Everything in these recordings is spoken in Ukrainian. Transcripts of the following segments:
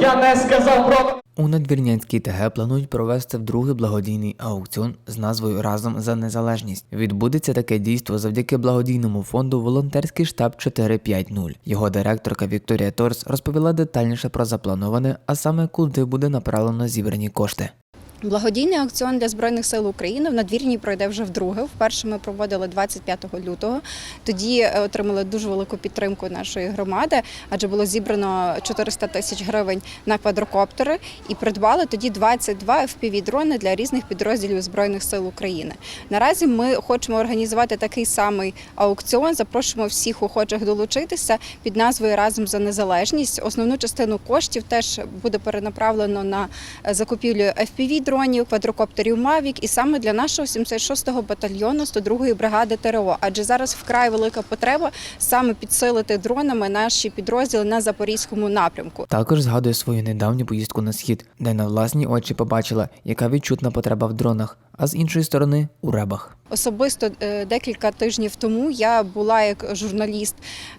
Я не сказав про У Надвірнянській ТГ планують провести вдруге благодійний аукціон з назвою Разом за незалежність. Відбудеться таке дійство завдяки благодійному фонду Волонтерський штаб 450. Його директорка Вікторія Торс розповіла детальніше про заплановане, а саме куди буде направлено зібрані кошти. Благодійний аукціон для збройних сил України в надвірні пройде вже вдруге. Вперше ми проводили 25 лютого. Тоді е, отримали дуже велику підтримку нашої громади, адже було зібрано 400 тисяч гривень на квадрокоптери і придбали тоді 22 FPV-дрони для різних підрозділів збройних сил України. Наразі ми хочемо організувати такий самий аукціон. Запрошуємо всіх охочих долучитися під назвою Разом за незалежність. Основну частину коштів теж буде перенаправлено на е, закупівлю FPV дронів, квадрокоптерів Мавік, і саме для нашого 76-го батальйону 102-ї бригади ТРО. Адже зараз вкрай велика потреба саме підсилити дронами наші підрозділи на запорізькому напрямку. Також згадує свою недавню поїздку на схід, де на власні очі побачила, яка відчутна потреба в дронах, а з іншої сторони у ребах. Особисто е, декілька тижнів тому я була як журналіст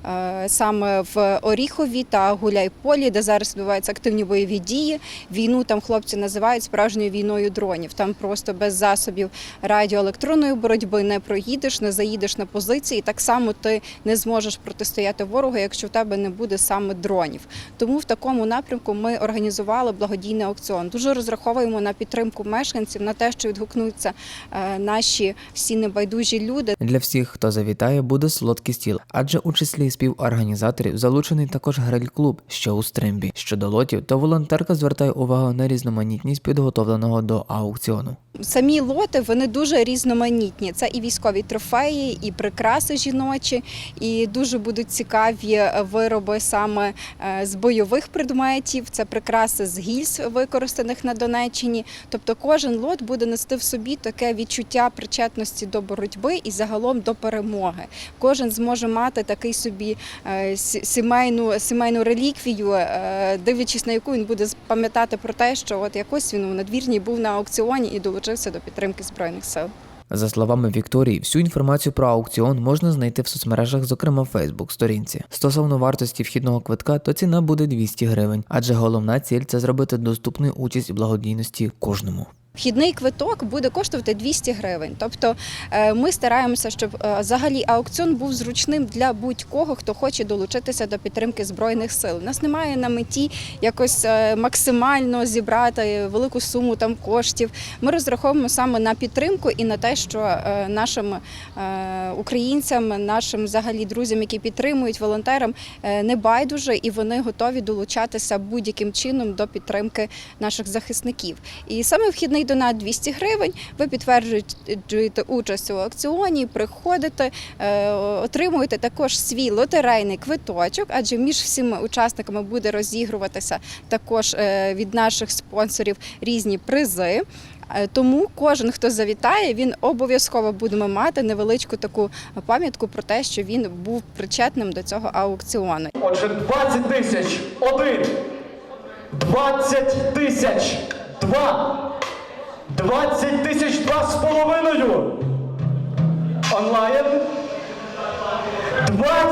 е, саме в Оріхові та Гуляйполі, де зараз відбуваються активні бойові дії. Війну там хлопці називають справжньою війною дронів. Там просто без засобів радіоелектронної боротьби не проїдеш, не заїдеш на позиції. Так само ти не зможеш протистояти ворогу, якщо в тебе не буде саме дронів. Тому в такому напрямку ми організували благодійний аукціон. Дуже розраховуємо на підтримку мешканців, на те, що відгукнуться е, наші всі небайдужі люди. Для всіх, хто завітає, буде солодкий стіл, адже у числі співорганізаторів залучений також гриль-клуб, що у стримбі. Щодо лотів, то волонтерка звертає увагу на різноманітність підготовленого до аукціону. Самі лоти вони дуже різноманітні. Це і військові трофеї, і прикраси жіночі, і дуже будуть цікаві вироби саме е, з бойових предметів. Це прикраси з гільз, використаних на Донеччині. Тобто, кожен лот буде нести в собі таке відчуття причетності до боротьби і загалом до перемоги. Кожен зможе мати такий собі е, сімейну, сімейну реліквію, е, дивлячись на яку він буде пам'ятати про те, що от якось він у надвірній був на аукціоні і долучився до підтримки збройних сил. За словами Вікторії, всю інформацію про аукціон можна знайти в соцмережах, зокрема в Фейсбук сторінці. Стосовно вартості вхідного квитка, то ціна буде 200 гривень, адже головна ціль це зробити доступною участь у благодійності кожному. Вхідний квиток буде коштувати 200 гривень. Тобто е, ми стараємося, щоб е, взагалі аукціон був зручним для будь-кого, хто хоче долучитися до підтримки збройних сил. У нас немає на меті якось е, максимально зібрати велику суму там коштів. Ми розраховуємо саме на підтримку і на те, що нашим українцям, нашим взагалі друзям, які підтримують волонтерам, не байдуже і вони готові долучатися будь-яким чином до підтримки наших захисників. І саме вхідний донат 200 гривень. Ви підтверджуєте участь у аукціоні, приходите, е, отримуєте також свій лотерейний квиточок, адже між всіма учасниками буде розігруватися також е, від наших спонсорів різні призи. Е, Тому кожен, хто завітає, він обов'язково буде мати невеличку таку пам'ятку про те, що він був причетним до цього аукціону. Отже, 20 тисяч один, 20 тисяч два, 20 тисяч два з половиною. Онлайн. 20